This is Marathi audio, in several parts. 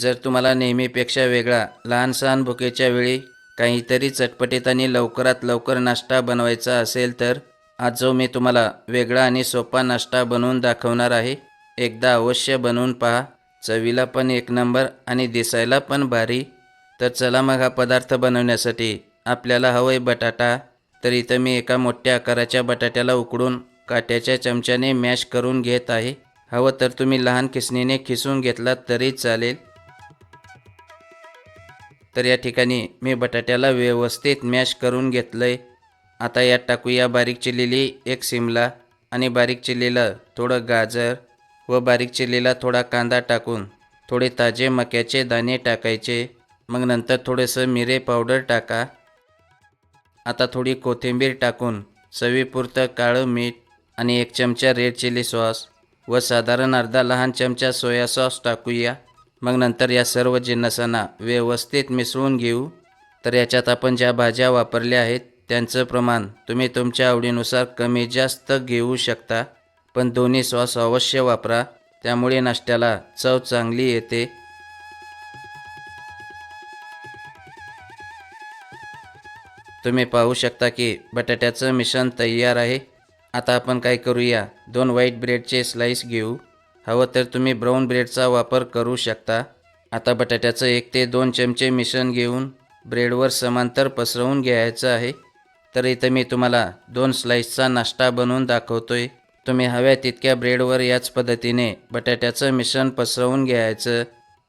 जर तुम्हाला नेहमीपेक्षा वेगळा लहान सहान भुकेच्या वेळी काहीतरी चटपटीत आणि लवकरात लवकर नाश्ता बनवायचा असेल तर आज जो मी तुम्हाला वेगळा आणि सोपा नाश्ता बनवून दाखवणार आहे एकदा अवश्य बनवून पहा. चवीला पण एक नंबर आणि दिसायला पण भारी. तर चला मग हा पदार्थ बनवण्यासाठी. आपल्याला हवंय बटाटा. तर इथं मी एका मोठ्या आकाराच्या बटाट्याला उकडून काट्याच्या चमच्याने मॅश करून घेत आहे. हवं तर तुम्ही लहान किसणीने खिसून घेतलात तरी चालेल. तर या ठिकाणी मी बटाट्याला व्यवस्थित मॅश करून घेतलं आहे आता यात टाकूया बारीक चिरलेली एक सिमला आणि बारीक चिरलेलं थोडं गाजर व बारीक चिरलेला थोडा कांदा टाकून थोडे ताजे मक्याचे दाणे टाकायचे. मग नंतर थोडंसं मिरे पावडर टाका. आता थोडी कोथिंबीर टाकून चवीपुरतं काळं मीठ आणि एक चमचा रेड चिली सॉस व साधारण अर्धा लहान चमचा सोया सॉस टाकूया. मग नंतर या सर्व जिन्नसांना व्यवस्थित मिसळून घेऊ. तर याच्यात आपण ज्या भाज्या वापरल्या आहेत त्यांचं प्रमाण तुम्ही तुमच्या आवडीनुसार कमी जास्त घेऊ शकता. पण दोन्ही सॉस अवश्य वापरा त्यामुळे नाश्त्याला चव चांगली येते. तुम्ही पाहू शकता की बटाट्याचं मिश्रण तयार आहे. आता आपण काय करूया दोन व्हाईट ब्रेडचे स्लाईस घेऊ. हवं तर तुम्ही ब्राऊन ब्रेडचा वापर करू शकता. आता बटाट्याचं एक ते दोन चमचे मिश्रण घेऊन ब्रेडवर समांतर पसरवून घ्यायचं आहे. तर इथं मी तुम्हाला दोन स्लाईसचा नाश्ता बनवून दाखवतोय. तुम्ही हव्या तितक्या ब्रेडवर याच पद्धतीने बटाट्याचं मिश्रण पसरवून घ्यायचं.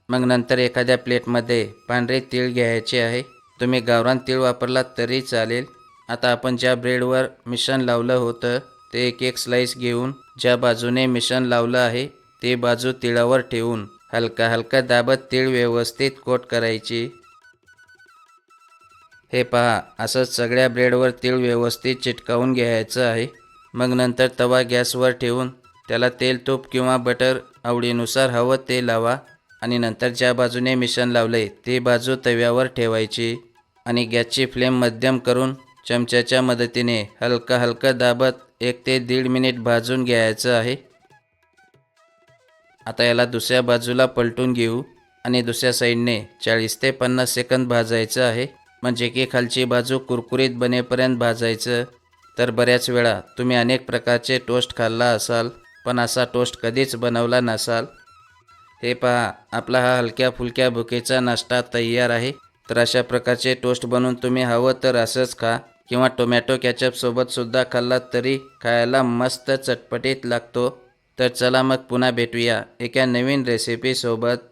मग नंतर एखाद्या प्लेटमध्ये पांढरे तीळ घ्यायचे आहे. तुम्ही गावरान तीळ वापरलात तरी चालेल. आता आपण ज्या ब्रेडवर मिश्रण लावलं होतं ते एक एक स्लाईस घेऊन ज्या बाजूने मिश्रण लावलं आहे ते बाजू तिळावर ठेवून हलका हलका दाबत तीळ व्यवस्थित कोट करायची. हे पहा असंच सगळ्या ब्रेडवर तीळ व्यवस्थित चिटकावून घ्यायचं आहे. मग नंतर तवा गॅसवर ठेवून त्याला तेल तूप किंवा बटर आवडीनुसार हवं ते लावा आणि नंतर ज्या बाजूने मिश्रण लावले ती बाजू तव्यावर ठेवायची आणि गॅसची फ्लेम मध्यम करून चमच्याच्या मदतीने हलका हलका दाबत एक ते दीड मिनिट भाजून घ्यायचं आहे. आता याला दुसऱ्या बाजूला पलटून घेऊ आणि दुसऱ्या साईडने चाळीस ते पन्नास सेकंद भाजायचं आहे. म्हणजे की खालची बाजू कुरकुरीत बनेपर्यंत भाजायचं. तर बऱ्याच वेळा तुम्ही अनेक प्रकारचे टोस्ट खाल्ला असाल पण असा टोस्ट कधीच बनवला नसाल. हे पहा आपला हा हलक्या फुलक्या भुकेचा नाश्ता तयार आहे. तर अशा प्रकारचे टोस्ट बनवून तुम्ही हवं तर असंच खा. किंवा टोमॅटो कॅचअपसोबतसुद्धा खाल्ला खाल्लात तरी खायला मस्त चटपटीत लागतो. तर चला मग पुन्हा भेटूया एका नवीन रेसिपीसोबत